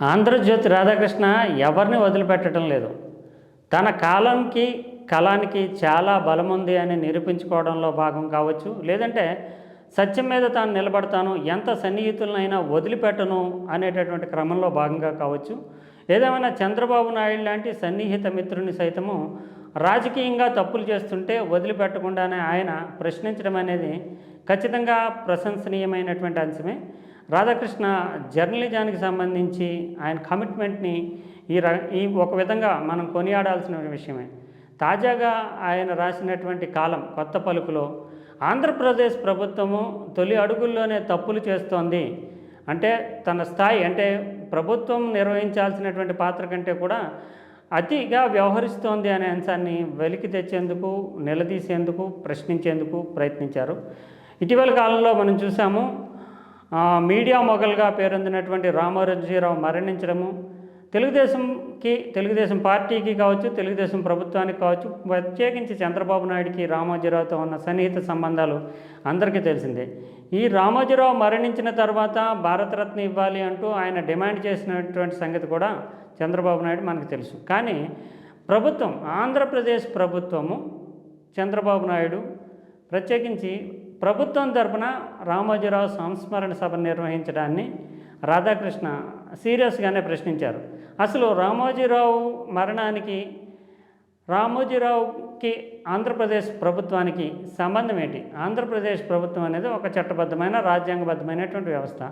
ఆంధ్రజ్యోతి రాధాకృష్ణ ఎవరిని వదిలిపెట్టడం లేదు. తన కాలంకి కళానికి చాలా బలం ఉంది అని నిరూపించుకోవడంలో భాగం కావచ్చు. లేదంటే సత్యం మీద తాను నిలబడతాను ఎంత సన్నిహితులనైనా వదిలిపెట్టను అనేటటువంటి క్రమంలో భాగంగా కావచ్చు. ఏదేమైనా చంద్రబాబు నాయుడు లాంటి సన్నిహిత మిత్రుని సైతము రాజకీయంగా తప్పులు చేస్తుంటే వదిలిపెట్టకుండానే ఆయన ప్రశ్నించడం అనేది ఖచ్చితంగా ప్రశంసనీయమైనటువంటి అంశమే. రాధాకృష్ణ జర్నలిజానికి సంబంధించి ఆయన కమిట్మెంట్ని ఈ ర ఈ ఒక విధంగా మనం కొనియాడాల్సిన విషయమే. తాజాగా ఆయన రాసినటువంటి కాలం కొత్త పలుకులో ఆంధ్రప్రదేశ్ ప్రభుత్వము తొలి అడుగుల్లోనే తప్పులు చేస్తోంది. అంటే తన స్థాయి అంటే ప్రభుత్వం నిర్వహించాల్సినటువంటి పాత్ర కంటే కూడా అతిగా వ్యవహరిస్తోంది అనే అంశాన్ని వెలికి తెచ్చేందుకు నిలదీసేందుకు ప్రశ్నించేందుకు ప్రయత్నించారు. ఇటీవల కాలంలో మనం చూసాము మీడియా మొగల్గా పేరొందినటువంటి రామారంజీరావు మరణించడము. తెలుగుదేశంకి తెలుగుదేశం పార్టీకి కావచ్చు తెలుగుదేశం ప్రభుత్వానికి కావచ్చు ప్రత్యేకించి చంద్రబాబు నాయుడికి రామోజీరావుతో ఉన్న సన్నిహిత సంబంధాలు అందరికీ తెలిసిందే. ఈ రామోజీరావు మరణించిన తర్వాత భారతరత్న ఇవ్వాలి అంటూ ఆయన డిమాండ్ చేసినటువంటి సంగతి కూడా చంద్రబాబు నాయుడు మనకు తెలుసు. కానీ ప్రభుత్వం ఆంధ్రప్రదేశ్ ప్రభుత్వము చంద్రబాబు నాయుడు ప్రత్యేకించి ప్రభుత్వం తరపున రామోజీరావు సంస్మరణ సభ నిర్వహించడాన్ని రాధాకృష్ణ సీరియస్గానే ప్రశ్నించారు. అసలు రామోజీరావు మరణానికి రామోజీరావు కి ఆంధ్రప్రదేశ్ ప్రభుత్వానికి సంబంధం ఏంటి? ఆంధ్రప్రదేశ్ ప్రభుత్వం అనేది ఒక చట్టబద్ధమైన రాజ్యాంగబద్ధమైనటువంటి వ్యవస్థ.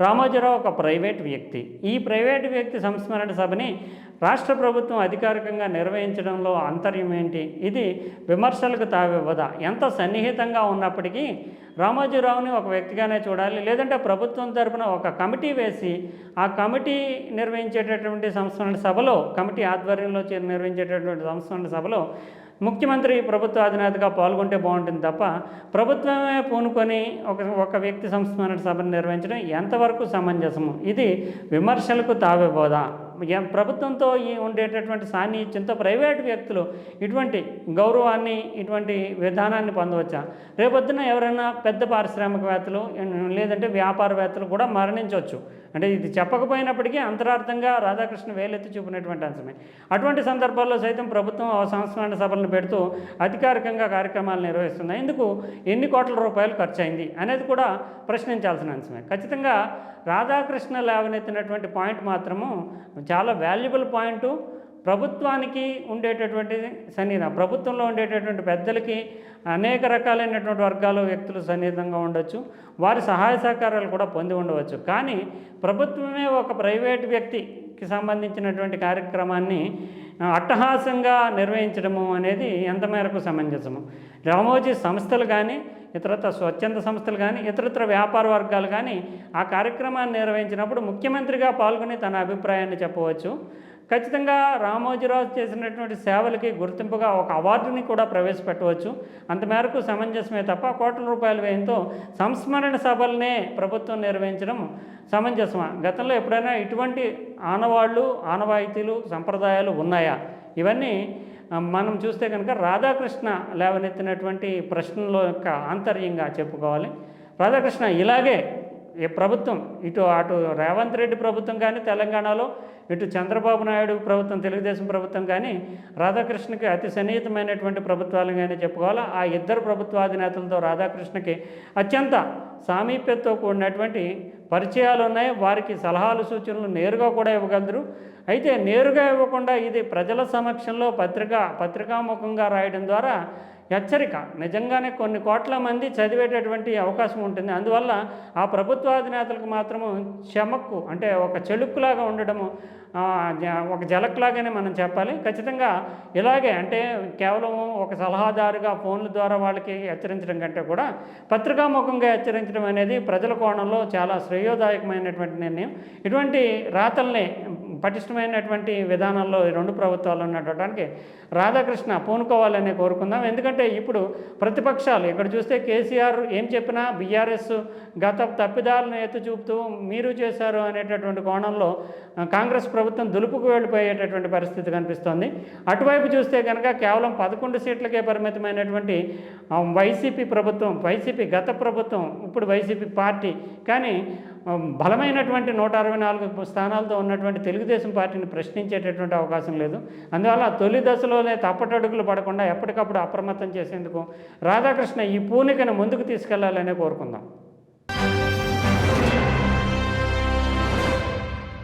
రామోజీరావు ఒక ప్రైవేట్ వ్యక్తి. ఈ ప్రైవేట్ వ్యక్తి సంస్మరణ సభని రాష్ట్ర ప్రభుత్వం అధికారికంగా నిర్వహించడంలో అంతర్యం ఏంటి? ఇది విమర్శలకు తావివ్వదా ఎంత సన్నిహితంగా ఉన్నప్పటికీ రామోజీరావుని ఒక వ్యక్తిగానే చూడాలి. లేదంటే ప్రభుత్వం తరపున ఒక కమిటీ వేసి ఆ కమిటీ నిర్వహించేటటువంటి సంస్మరణ సభలో కమిటీ ఆధ్వర్యంలో చే- నిర్వహించేటటువంటి సంస్మరణ సభలో ముఖ్యమంత్రి ప్రభుత్వ అధినేతగా పాల్గొంటే బాగుంటుంది తప్ప ప్రభుత్వమే పూనుకొని ఒక ఒక వ్యక్తి సంస్మరణ సభను నిర్వహించడం ఎంతవరకు సమంజసము? ఇది విమర్శలకు తావే ఎం- ప్రభుత్వంతో ఈ ఉండేటటువంటి సాన్నిహిత్యంతో ప్రైవేటు వ్యక్తులు ఇటువంటి గౌరవాన్ని ఇటువంటి విధానాన్ని పొందవచ్చా? రేపొద్దున ఎవరైనా పెద్ద పారిశ్రామికవేత్తలు లేదంటే వ్యాపారవేత్తలు కూడా మరణించవచ్చు. అంటే ఇది చెప్పకపోయినప్పటికీ అంతరార్థంగా రాధాకృష్ణ వేలెత్తి చూపినటువంటి అంశమే. అటువంటి సందర్భాల్లో సైతం ప్రభుత్వం ఆ సంస్మరణ సభలను పెడుతూ అధికారికంగా కార్యక్రమాలు నిర్వహిస్తుంది. ఎందుకు ఎన్ని కోట్ల రూపాయలు ఖర్చు అయింది అనేది కూడా ప్రశ్నించాల్సిన అంశమే. ఖచ్చితంగా రాధాకృష్ణ లేవనెత్తినటువంటి పాయింట్ మాత్రము చాలా వాల్యుబుల్ పాయింట్ ప్రభుత్వానికి ఉండేటటువంటి సన్నిహిత ప్రభుత్వంలో ఉండేటటువంటి పెద్దలకి అనేక రకాలైనటువంటి వర్గాలు వ్యక్తులు సన్నిహితంగా ఉండొచ్చు. వారి సహాయ సహకారాలు కూడా పొంది ఉండవచ్చు. కానీ ప్రభుత్వమే ఒక ప్రైవేట్ వ్యక్తి. సంబంధించినటువంటి కార్యక్రమాన్ని అట్టహాసంగా నిర్వహించడము అనేది ఎంత మేరకు సమంజసము? రామోజీ సంస్థలు కానీ ఇతరత్ర స్వచ్ఛంద సంస్థలు కానీ ఇతరత్ర వ్యాపార వర్గాలు కానీ ఆ కార్యక్రమాన్ని నిర్వహించినప్పుడు ముఖ్యమంత్రిగా పాల్గొని తన అభిప్రాయాన్ని చెప్పవచ్చు. ఖచ్చితంగా రామోజీరావు చేసినటువంటి సేవలకి గుర్తింపుగా ఒక అవార్డుని కూడా ప్రవేశపెట్టవచ్చు. అంత మేరకు సమంజసమే తప్ప కోట్ల రూపాయల వ్యయంతో సంస్మరణ సభలనే ప్రభుత్వం నిర్వహించడం సమంజసమా? గతంలో ఎప్పుడైనా ఇటువంటి ఆనవాళ్ళు ఆనవాయితీలు సంప్రదాయాలు ఉన్నాయా? ఇవన్నీ మనం చూస్తే కనుక రాధాకృష్ణ లేవనెత్తినటువంటి ప్రశ్నల యొక్క ఆంతర్యంగా చెప్పుకోవాలి. రాధాకృష్ణ ఇలాగే ఏ ప్రభుత్వం? ఇటు అటు రేవంత్ రెడ్డి ప్రభుత్వం కానీ తెలంగాణలో ఇటు చంద్రబాబు నాయుడు ప్రభుత్వం తెలుగుదేశం ప్రభుత్వం కానీ రాధాకృష్ణకి అతి సన్నిహితమైనటువంటి ప్రభుత్వాలు కానీ చెప్పుకోవాలి? ఆ ఇద్దరు ప్రభుత్వాధినేతలతో రాధాకృష్ణకి అత్యంత సామీప్యతతో కూడినటువంటి పరిచయాలు ఉన్నాయి. వారికి సలహాలు సూచనలు నేరుగా కూడా ఇవ్వగలరు. అయితే నేరుగా ఇవ్వకుండా ఇది ప్రజల సమక్షంలో పత్రిక పత్రికాముఖంగా రాయడం ద్వారా హెచ్చరిక. నిజంగానే కొన్ని కోట్ల మంది చదివేటటువంటి అవకాశం ఉంటుంది. అందువల్ల ఆ ప్రభుత్వాధినేతలకు మాత్రము చెమక్కు అంటే ఒక చెలుక్కులాగా ఉండడము ఒక జలక్లాగానే మనం చెప్పాలి. ఖచ్చితంగా ఇలాగే అంటే కేవలం ఒక సలహాదారుగా ఫోన్ల ద్వారా వాళ్ళకి హెచ్చరించడం కంటే కూడా పత్రికాముఖంగా హెచ్చరించడం అనేది ప్రజల కోణంలో చాలా శ్రేయోదాయకమైనటువంటి నిర్ణయం. ఇటువంటి రాతల్ని పటిష్టమైనటువంటి విధానంలో ఈ రెండు ప్రభుత్వాలు ఉన్నటువంటి రాధాకృష్ణ పూనుకోవాలని కోరుకుందాం. ఎందుకంటే ఇప్పుడు ప్రతిపక్షాలు ఇక్కడ చూస్తే కేసీఆర్ ఏం చెప్పినా బీఆర్ఎస్ గత తప్పిదాలను ఎత్తి చూపుతూ మీరు చేశారు అనేటటువంటి కోణంలో కాంగ్రెస్ ప్రభుత్వం దులుపుకు వెళ్ళిపోయేటటువంటి పరిస్థితి కనిపిస్తోంది. అటువైపు చూస్తే కనుక కేవలం పదకొండు సీట్లకే పరిమితమైనటువంటి వైసీపీ ప్రభుత్వం వైసీపీ గత ప్రభుత్వం ఇప్పుడు వైసీపీ పార్టీ. కానీ బలమైనటువంటి నూట అరవై నాలుగు స్థానాలతో ఉన్నటువంటి తెలుగుదేశం పార్టీని ప్రశ్నించేటటువంటి అవకాశం లేదు. అందువల్ల తొలి దశలోనే తప్పటడుగులు పడకుండా ఎప్పటికప్పుడు అప్రమత్తం చేసేందుకు రాధాకృష్ణ ఈ పూనికను ముందుకు తీసుకెళ్ళాలనే కోరుకుందాం.